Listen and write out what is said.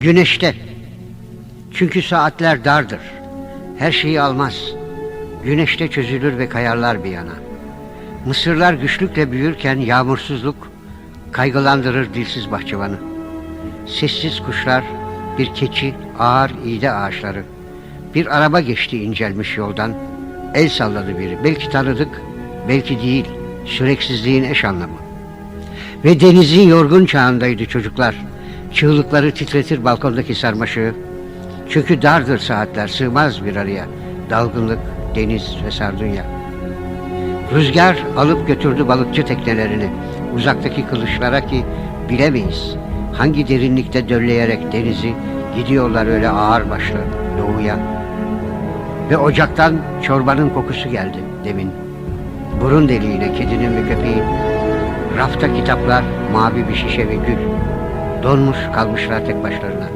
Güneşte. Çünkü saatler dardır. Her şeyi almaz. Güneşte çözülür ve kayarlar bir yana. Mısırlar güçlükle büyürken yağmursuzluk kaygılandırır dilsiz bahçıvanı. Sessiz kuşlar, bir keçi, ağır iğde ağaçları. Bir araba geçti incelmiş yoldan. El salladı biri. Belki tanıdık, belki değil. Süreksizliğin eş anlamı. Ve denizin yorgun çağındaydı çocuklar. Çığlıkları titretir balkondaki sarmaşığı. Çünkü dardır saatler, sığmaz bir araya. Dalgınlık, deniz ve sardunya. Rüzgar alıp götürdü balıkçı teknelerini. Uzaktaki kılıçlara ki bilemeyiz. Hangi derinlikte dölleyerek denizi gidiyorlar öyle ağır başlı doğuya. Ve ocaktan çorbanın kokusu geldi demin. Burun deliğine kedinin ve köpeğin. Rafta kitaplar, mavi bir şişe ve gül. Donmuş kalmışlar tek başlarına.